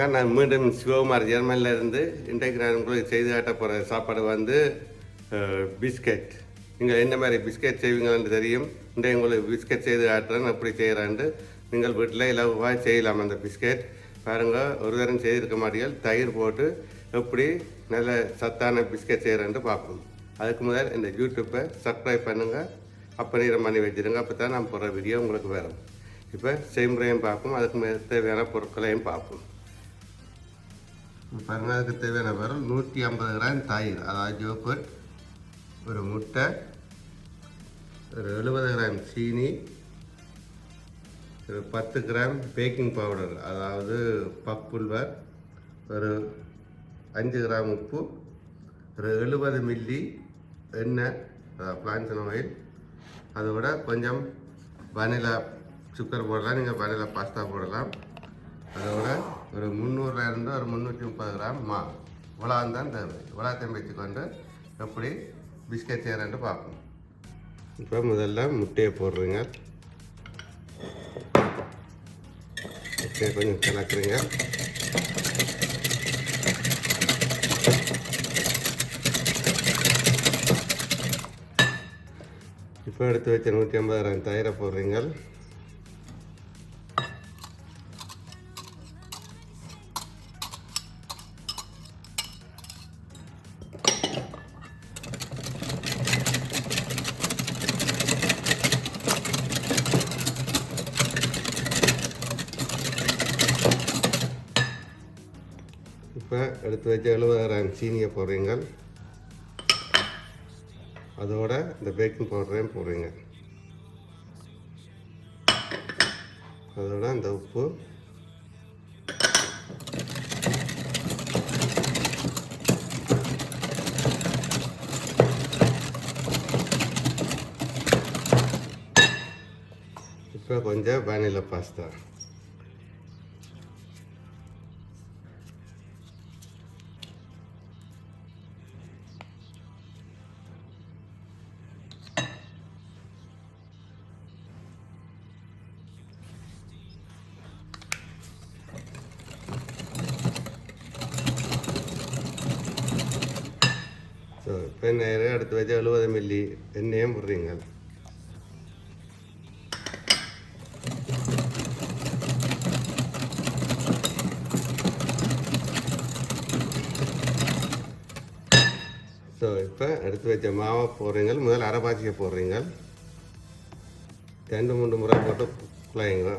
வணக்கம் நான் மீண்டும் சிவகுமார் ஜெர்மனில இருந்து இன்றைக்கு நான் உங்களுக்கு செய்து காட்ட போகிற சாப்பாடு வந்து பிஸ்கெட். நீங்கள் என்ன மாதிரி பிஸ்கெட் செய்வீங்கன்னு தெரியும். இன்றைக்கு உங்களுக்கு பிஸ்கெட் செய்து காட்டுறேன். எப்படி செய்கிறேன்ட்டு நீங்கள் வீட்டில் இலவாக செய்யலாம் அந்த பிஸ்கெட். பாருங்கள் ஒரு தரம் செய்திருக்க மாட்டீர்கள். தயிர் போட்டு எப்படி நல்ல சத்தான பிஸ்கெட் செய்கிறான்ட்டு பார்ப்போம். அதுக்கு முதல் இந்த யூடியூப்பை சப்ஸ்கிரைப் பண்ணுங்கள் அப்போ நீரம் பண்ணி வச்சுருங்க அப்போ தான் நான் போடுற வீடியோ உங்களுக்கு வரும். இப்போ செய்முறையும் பார்ப்போம். அதுக்கு தேவையான பொருட்களையும் பார்ப்போம். பாருங்கள் அதுக்கு தேவையான பொருள் நூற்றி ஐம்பது கிராம் தயிர். அதாவது யோகர்ட் ஒரு முட்டை ஒரு எழுபது கிராம் சீனி ஒரு பத்து கிராம் பேக்கிங் பவுடர். அதாவது பப்புல்வர் ஒரு அஞ்சு கிராம் உப்பு ஒரு எழுபது மில்லி எண்ணெய் அதாவது பிளான்சன் ஆயில் அதோட கொஞ்சம் வனிலா சுக்கர் போடலாம் நீங்கள் வனிலா பாஸ்தா போடலாம். அதோட ஒரு முந்நூறுலேருந்து ஒரு முந்நூற்றி முப்பது கிராம் மா இவ்வளோ தான் தேவை. இவ்வளோத்தையும் வச்சுக்கொண்டு எப்படி பிஸ்கெட் செய்கிறேன்ட்டு பார்ப்போம். இப்போ முதல்ல முட்டையை போடுறீங்க. முட்டையை கொஞ்சம் கலக்குறீங்க. இப்போ எடுத்து வச்ச நூற்றி ஐம்பது கிராம் தயிரை போடுறீங்க. சீனியை போடுறீங்க அதோட இந்த பேக்கிங் பவுடரையும் போடுறீங்க. அதோட இந்த உப்பு. இப்போ கொஞ்சம் வேனிலா பாஸ்தா ஸோ அடுத்து எடுத்து வச்சு எழுபது மில்லி எண்ணெயும் போடுறீங்க ஸோ இப்போ எடுத்து வச்ச மாவை போடுறீங்க முதல்ல அரைப்பாச்சியை போடுறீங்க ரெண்டு மூன்று முறை போட்டு குழையுங்க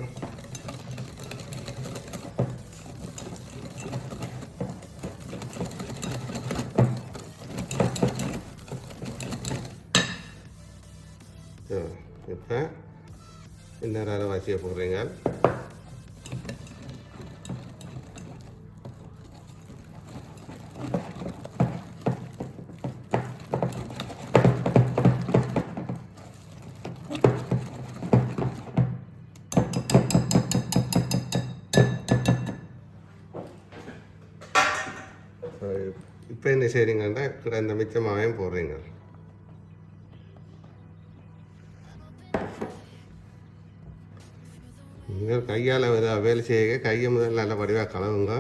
ஸோ இப்போ இன்னொரு அரைவாசியை போடுறீங்க ஸோ இப்போ என்ன செய்றீங்கன்னா கூட இந்த மிச்சமாவையும் போடுறீங்க நீங்கள் கையால் வேலை செய்ய கையை முதல்ல நல்ல வடிவாக கலவுங்க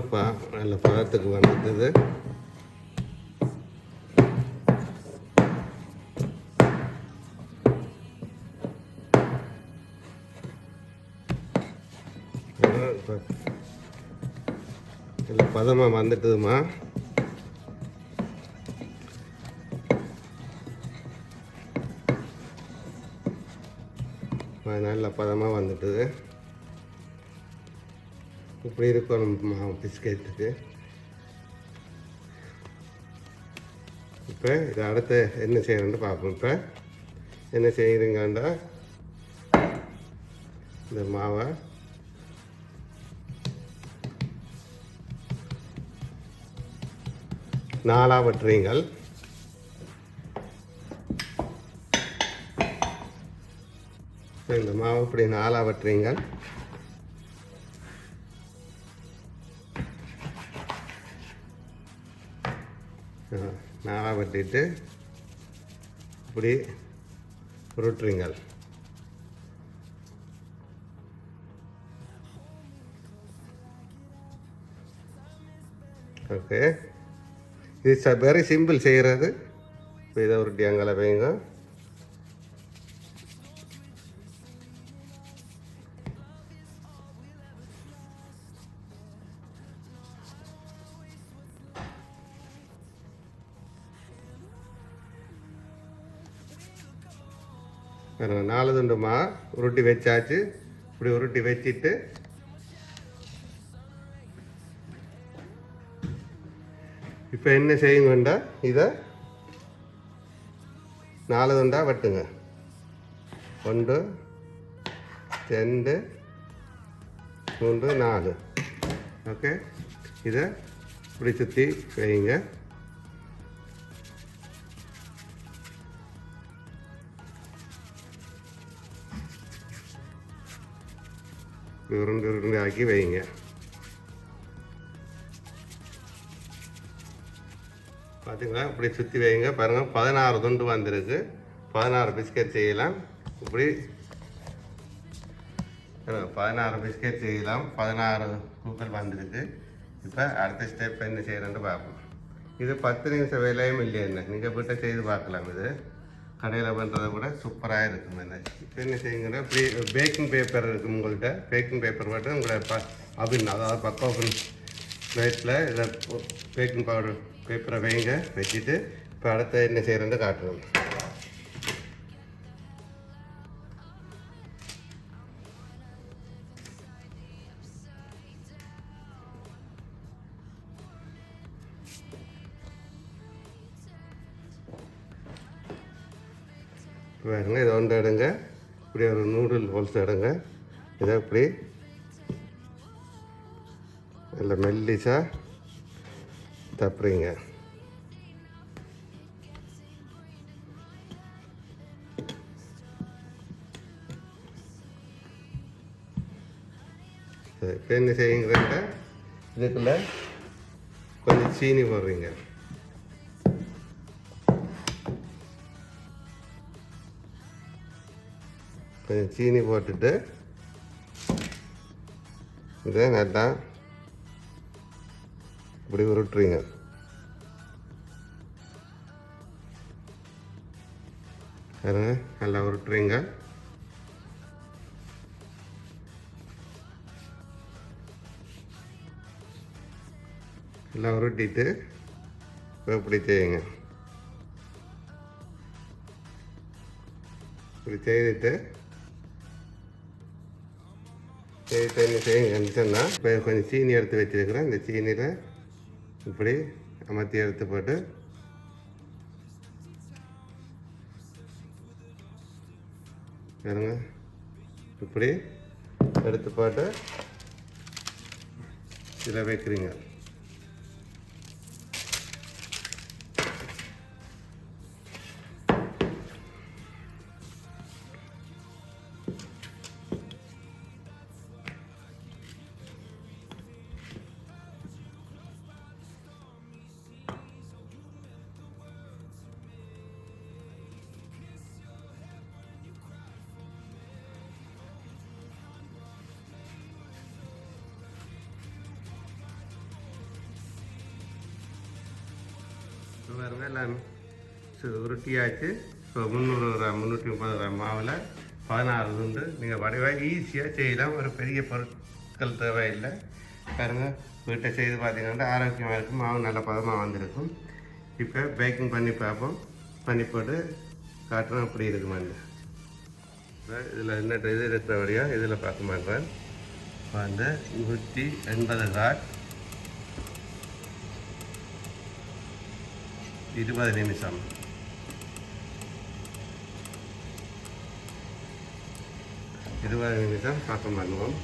இப்போ நல்ல பழத்துக்கு வந்துட்டுது இல்லை பதமாக வந்துட்டுதுமா நல்ல பதமாக வந்துட்டுது. இப்படி இருக்கும் நம்ம பிஸ்கெட்டுக்கு இப்போ இது அடுத்து என்ன செய்யணும்னு பார்ப்போம். இப்போ என்ன செய்கிறீங்கண்டா இந்த மாவை நாலாக வெட்டுறீங்கள். இந்த மாவு இப்படி நாலாக வெட்டுறீங்கள். ஆ, வெட்டிட்டு இப்படி உருட்டுறீங்கள். ஓகே இது ச வெரி சிம்பிள் செய்கிறது இப்போ இதை உருட்டி அங்கே வைங்க. நாலு துண்டுமா? உருட்டி வச்சாச்சு. இப்படி உருட்டி வச்சிட்டு. இப்போ என்ன செய்யுங்கண்டா இதை நாலு துண்டா வெட்டுங்க. ஒன்று ரெண்டு மூன்று நாலு. ஓகே? இதை இப்படி சுற்றி வைங்க. உருண்டு உருண்டு ஆக்கி வைங்க. பார்த்தீங்களா இப்படி சுற்றி வைங்க. பாருங்கள் பதினாறு துண்டு வந்திருக்கு. பதினாறு பிஸ்கட் செய்யலாம். இப்படி. பதினாறு பிஸ்கட் செய்யலாம். பதினாறு பூக்கள் வந்திருக்கு. இப்போ அடுத்த ஸ்டெப் என்ன செய்கிறேன்னு பார்ப்போம். இது பத்து நிமிஷம் வேலையும் இல்லை என்ன? நீங்கள் வீட்டை செய்து பார்க்கலாம் இது. கடையில் பண்ணுறதை விட சூப்பராக இருக்கும் என்ன இப்போ என்ன செய்யுங்கன்னா பேக்கிங் பேப்பர் இருக்கும் உங்கள்கிட்ட பேக்கிங் பேப்பர் மட்டும் உங்களை ப அப்படின்னு அதாவது பக்க ஓப்பன் பிளேட்டில் இதில் பேக்கிங் பவுடர் பேப்பரை வைங்க வச்சுட்டு இப்போ அடுத்து என்ன செய்கிறேன்னு காட்டுறோம். பாருங்க இதை ஒன்று இடங்க இப்படி ஒரு நூடுல் ஹோல்ஸ் இடங்க இதை இப்படி நல்ல மெல்லிசாக தப்புறீங்க. சரி, இப்போ என்ன செய்யுங்கிறத இதுக்குள்ளே கொஞ்சம் சீனி போடுறீங்க. கொஞ்சம் சீனி போட்டுட்டு இதை நல்லா இப்படி உருட்டுறீங்க. பாருங்க நல்லா உருட்டுறீங்க. நல்லா உருட்டிட்டு இப்போ இப்படி செய்யுங்க. இப்படி செய்துட்டு சரி என்ன செய்யுங்கன்னு சொன்னால் இப்போ கொஞ்சம் சீனி எடுத்து வச்சிருக்கிறேன். இந்த சீனியில் இப்படி அமர்த்தி எடுத்து போட்டு. பாருங்க. இப்படி எடுத்து போட்டு இதில் வைக்கிறீங்க. பாருங்க எல்லாம் உருட்டியாச்சு ஸோ முந்நூறு கிராம் முந்நூற்றி முப்பது கிராம் மாவில் பதினாறு துண்டு நீங்கள் வடிவாக ஈஸியாக செய்யலாம் ஒரு பெரிய பொருட்கள் தேவையில்லை பாருங்கள் வீட்டை செய்து பார்த்தீங்கன்னா ஆரோக்கியமாக இருக்கும் மாவு நல்ல பதமாக வந்திருக்கும் இப்போ பேக்கிங் பண்ணி பார்ப்போம் பண்ணி போட்டு காட்டுறோம் அப்படி இருக்குமான்னு இதில் என்ன இது வழியாக இதில் பார்க்க மாட்டேன் வந்து நூற்றி எண்பது காட் இருபது நிமிஷம் இருபது நிமிஷம் பக்கம் பண்ணுவோம்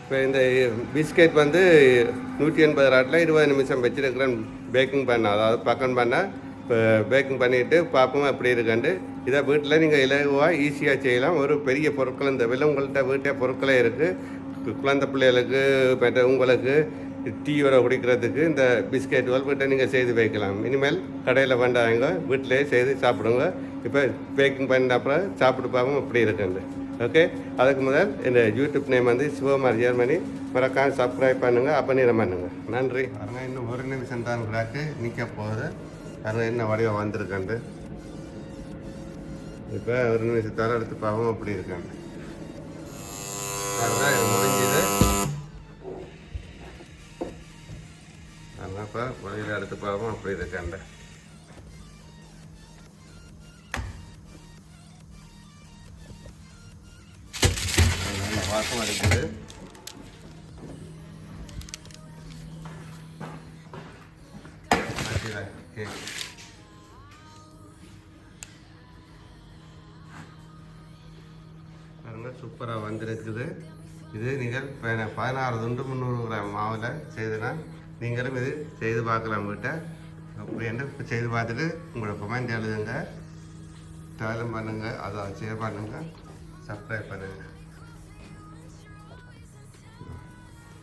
இப்போ இந்த பிஸ்கெட் வந்து நூற்றி எண்பது ராட்டில் இருபது நிமிஷம் வச்சுருக்கிறேன் பேக்கிங் பண்ண அதாவது பக்கம் பண்ண இப்போ பேக்கிங் பண்ணிவிட்டு பார்ப்போம் எப்படி இருக்குன்ட்டு இதை வீட்டில் நீங்கள் இலகுவாக ஈஸியாக செய்யலாம். ஒரு பெரிய பொருட்கள் இந்த விலை உங்கள்கிட்ட வீட்டே பொருட்களே இருக்குது குழந்தை பிள்ளைகளுக்கு மற்ற உங்களுக்கு டீயோட குடிக்கிறதுக்கு இந்த பிஸ்கெட்டுகள் வீட்டை நீங்கள் செய்து வைக்கலாம். இனிமேல் கடையில் வேண்டாங்க வீட்டிலே செய்து சாப்பிடுங்க. இப்போ பேக்கிங் பண்ண அப்புறம் சாப்பிட்டு பார்ப்போம் அப்படி இருக்குது ஓகே அதுக்கு முதல் இந்த யூடியூப் நேம் வந்து சிவகுமார் ஜெர்மனி. மறக்காம சப்ஸ்கிரைப் பண்ணுங்கள் அப்போ நீரம் பண்ணுங்கள் நன்றி. பாருங்க இன்னும் ஒரு நிமிஷம் தான் கிடாக்கு நிற்க போகுது. பாருங்க என்ன வடிவம் வந்திருக்கேன் இப்போ ஒரு நிமிஷத்தால் எடுத்து பாவம் அப்படி இருக்காங்க. பாருங்க இது முடிஞ்சுது. அப்படி இருக்காண்ட நல்ல வாசம் அடிக்குது. வந்திருக்குது. இது நீங்கள் ப- பதினாறு துண்டு முந்நூறு கிராம் மாவில் செய்துனா நீங்களும் இது செய்து பார்க்கலாம் வீட்டை அப்படி என்று செய்து பார்த்துட்டு உங்களோட கமெண்ட் எழுதுங்க. டேலும் பண்ணுங்கள் அதை ஷேர் பண்ணுங்கள் சப்ஸ்கிரைப் பண்ணுங்கள்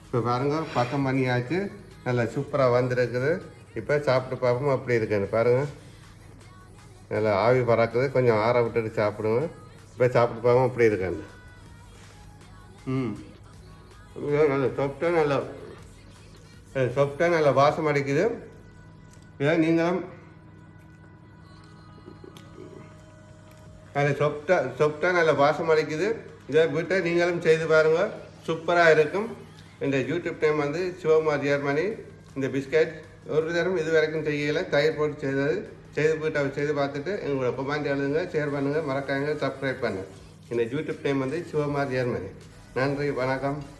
இப்போ பாருங்கள் பக்கம் பண்ணியாச்சு நல்லா சூப்பராக வந்திருக்குது. இப்போ சாப்பிட்டு பார்ப்போம் அப்படி இருக்குன்னு பாருங்கள் நல்லா ஆவி பறக்குது. கொஞ்சம் ஆற விட்டுட்டு சாப்பிடுவேன் இப்போ சாப்பிட்டு பார்ப்போம் அப்படி இருக்கான்னு. ம். நல்ல சொப்டா நல்லா சொப்டா நல்ல வாசம் அடைக்குது. இதை நீங்களும் நல்ல சொப்டா சொப்டா நல்ல வாசம் அடைக்குது. இதை வீட்டை நீங்களும் செய்து பாருங்கள் சூப்பராக இருக்கும். இந்த யூடியூப் டைம் வந்து சிவகுமார் ஜெர்மனி இந்த பிஸ்கட் ஒரு தரம் இது வரைக்கும் செய்யலை. தயிர் போட்டு செய்தது செய்து போட்டு செய்து பார்த்துட்டு எங்களோட கொமாண்ட் எழுதுங்க ஷேர் பண்ணுங்கள் மறக்காங்க சப்ஸ்கிரைப் பண்ணுங்கள் இந்த யூடியூப் டைம் வந்து சிவகுமார் ஜெர்மனி நன்றி வணக்கம்.